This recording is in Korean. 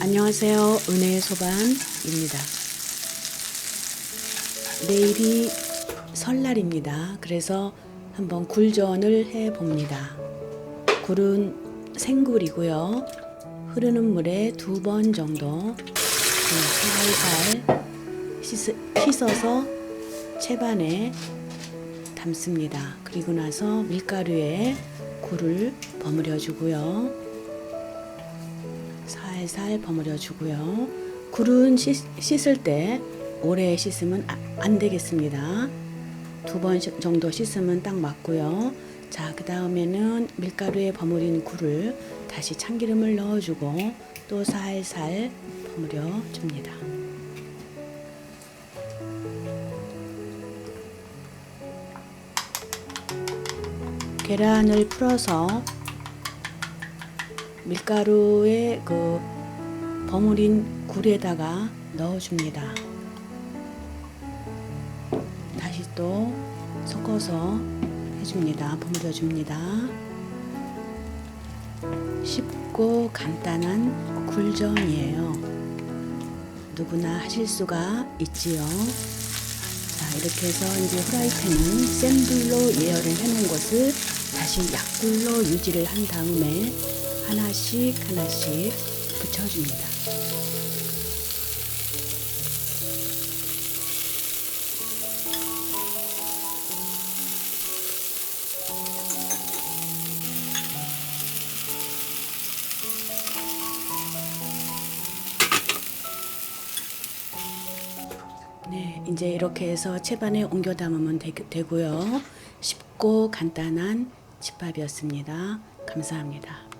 안녕하세요. 은혜의 소반입니다. 내일이 설날입니다. 그래서 한번 굴전을 해 봅니다. 굴은 생굴이고요. 흐르는 물에 두 번 정도 살살 씻, 씻어서 채반에 담습니다. 그리고 나서 밀가루에 굴을 버무려 주고요. 살살 버무려 주고요. 굴은 씻, 씻을 때 오래 씻으면 아- 안 되겠습니다. 두 번 정도 씻으면 딱 맞고요. 자, 그 다음에는 밀가루에 버무린 굴을 다시 참기름을 넣어주고 또 살살 버무려 줍니다. 계란을 풀어서 밀가루에 그 버무린 굴에다가 넣어줍니다. 다시 또 섞어서 해줍니다. 버무려 줍니다. 쉽고 간단한 굴전이에요. 누구나 하실 수가 있지요. 자, 이렇게 해서 이제 후라이팬은 센 불로 예열을 해놓은 것을 다시 약불로 유지를 한 다음에 하나씩 하나씩 붙여줍니다. 네, 이제 이렇게 해서 채반에 옮겨 담으면 되, 되고요. 쉽고 간단한 집밥이었습니다. 감사합니다.